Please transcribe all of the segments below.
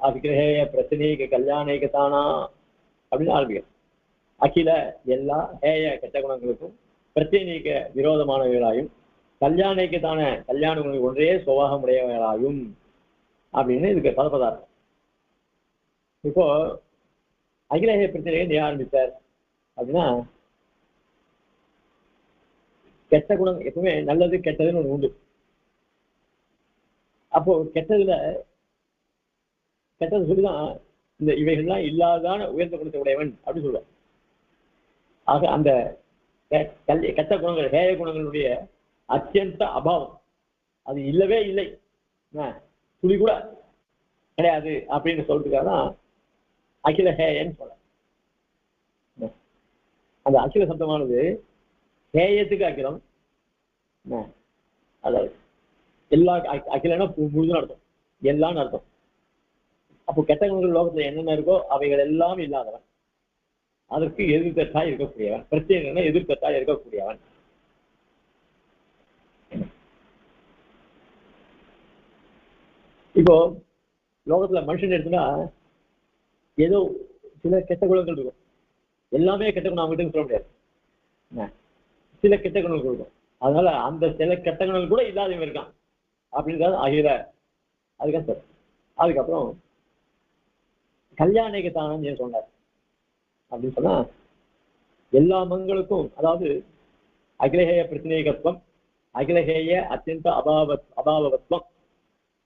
அவிக்கிரகேய பிரச்சனைக்கு கல்யாணிக்கு தானா அப்படின்னு ஆரம்பிக்கிறோம் அகில எல்லா ஹேய கெட்ட குணங்களுக்கும் பிரத்யேக விரோதமானவர்களாயும் கல்யாணிக்கு கல்யாண குணங்கள் ஒன்றே சுவாகம் உடையவர்களாயும் அப்படின்னு இதுக்கு பதப்பதார்த்தம் இப்போ அகிலஹேய பிரச்சனையை நீ ஆரம்பித்தார் அப்படின்னா கெட்ட குணம் எப்பவுமே நல்லது கெட்டதுன்னு ஒன்று உண்டு. அப்போ கெட்டதுல கெட்டது சொல்லிதான் இந்த இவைகள்லாம் இல்லாதான உயர்ந்த குணத்தை உடையவன் அப்படின்னு சொல்லுவார் ஆக அந்த கெட்ட குணங்கள் ஹேய குணங்களுடைய அத்தியந்த அபாவம். அது இல்லவே இல்லை. துளி கூட கிடையாது அப்படின்னு சொல்றதுக்காக தான் அகில ஹேயன்னு சொல்ல அந்த அகில சப்தமானது ஹேயத்துக்கு அகிலம். அதாவது எல்லா அகிலன்னா முழுதுன்னு அர்த்தம். எல்லாம்னு அர்த்தம். அப்போ கெட்ட குணங்கள் லோகத்துல என்னென்ன இருக்கோ அவைகள் எல்லாம் இல்லாதவன். அதற்கு எதிர்க்கத்தாய் இருக்கக்கூடியவன். பிரத்யேகன எதிர்க்கத்தாய் இருக்கக்கூடியவன். இப்போ லோகத்துல மனுஷன் எடுத்துனா ஏதோ சில கெட்ட குணங்கள் இருக்கும். எல்லாமே கெட்ட குணம் அவங்ககிட்ட சொல்ல முடியாது? சில கெட்ட குணங்கள் இருக்கும். அதனால அந்த சில கெட்ட குணங்கள் கூட இல்லாதவன் இருக்கான். அப்படின்றது அகில. அதுதான் சார் அதுக்கப்புறம் கல்யாணிக்கு தானம் ஏன் சொன்னார். அப்படின்னு சொன்னா எல்லா மங்களுக்கும் அதாவது அகிலகேய பிரச்சனைகத்துவம் அகிலகேய அத்தியந்த அபாவ அபாவத்துவம்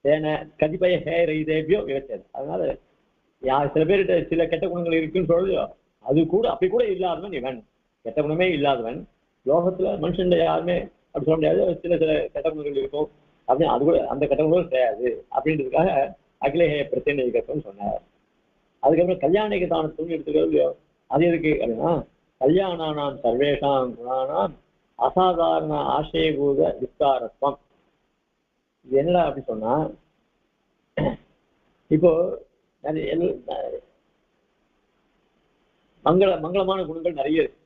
ஏன கதிபய ஹே தேவியோ விவச்சது அதனால யார் சில பேர்கிட்ட சில கெட்ட குணங்கள் இருக்குன்னு சொல்லியோ அது கூட அப்படி கூட இல்லாதவன் இவன். கெட்ட குணமே இல்லாதவன். லோகத்துல மனுஷன் யாருமே அப்படி சொல்ல முடியாது. சில சில கெட்ட குணங்கள் இருக்கும். அப்படின்னு அது கூட அந்த கெட்ட குணங்கள் கிடையாது. அப்படின்றதுக்காக அகிலகேய பிரச்சனைகத்துவம் சொன்னார். அதுக்கப்புறம் கல்யாணிக தானத்துவம் எடுத்துக்கிறது இல்லையோ? அது எதுக்கு? அப்படின்னா கல்யாணானாம் சர்வேஷாம் குணானாம் அசாதாரண ஆசயபூத விஸ்தாரத்துவம் இது என்னடா அப்படி சொன்னா இப்போ எல்- மங்கள மங்களமான குணங்கள் நிறைய இருக்கு.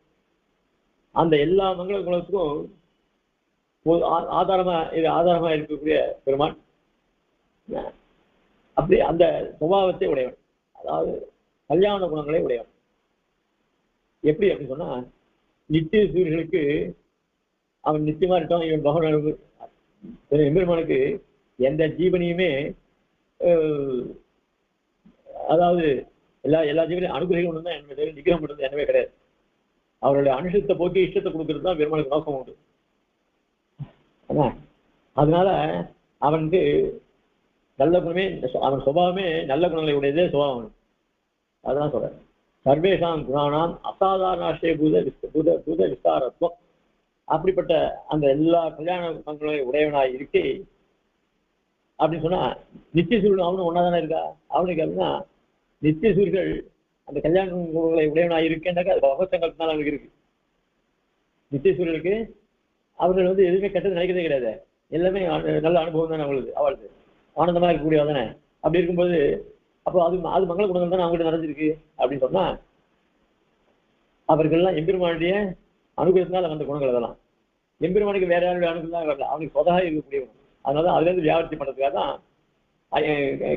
அந்த எல்லா மங்கள குணத்துக்கும் ஆ- ஆதாரமா இது ஆதாரமா இருக்கக்கூடிய பெருமான். அப்படி அந்த சுபாவத்தை உடையவன். அதாவது கல்யாண குணங்களை உடையவன் எப்படி அப்படின்னு சொன்னா நித்திய சூரியர்களுக்கு அவன் நித்தியமா இருக்கான் இவன் பகவான் எம்பெருமானுக்கு எந்த ஜீவனையுமே அதாவது எல்லா எல்லா ஜீவனையும் அனுகிரகம் தான் என்ன நிகிரம் பண்ணுறது என்னவே கிடையாது அவருடைய அனுஷத்தை போக்கி இஷ்டத்தை கொடுக்கறது தான் பெருமாளுக்கு நோக்கம் உண்டு என்ன? அதனால அவனுக்கு நல்ல குணமே அவன் சுபாவமே நல்ல குணங்களை உடையதே சுபாவம். அதெல்லாம் சொல்றேன். சர்வேஷாம் குணானாம் அசாதாரணாசிய பூத விஸ்த- பூத பூத விஸ்தாரத்துவம் அப்படிப்பட்ட அந்த எல்லா கல்யாண குணங்களை உடையவனாய் இருக்கே அப்படின்னு சொன்னா நித்திய சூரியன் அவனும் ஒன்னா தானே இருக்கா? அவனுக்கு அப்படின்னா நித்திய சூரியர்கள் அந்த கல்யாண குணங்களை உடையவனாய் இருக்கேன்னாக்கா அது பகவத்தங்களுக்கு தான் அவனுக்கு இருக்கு. நித்திய சூரியர்களுக்கு அவர்கள் வந்து எதுவுமே கெட்டது நினைக்கிறதே கிடையாது. எல்லாமே நல்ல அனுபவம் தானே அவளுக்கு அவளுக்கு. ஆனந்தமா இருக்கக்கூடியவ தானே? அப்படி இருக்கும்போது அப்போ அது அது மங்கள குணங்கள் தானே அவங்ககிட்ட நிறைஞ்சிருக்கு அப்படின்னு சொன்னா அவர்கள்லாம் எம்பெருமானுடைய அனுகிரகத்தினால வந்த குணங்கள் அதெல்லாம். எம்பெருமானுக்கு வேற யாருடைய அனுகூலம் வரல. அவனுக்கு சொதாக இருக்கக்கூடியவன். அதனால அதுல இருந்து வியாபாரத்தை பண்றதுக்காக தான்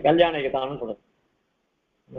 கல்யாண தானம்னு சொல்றது.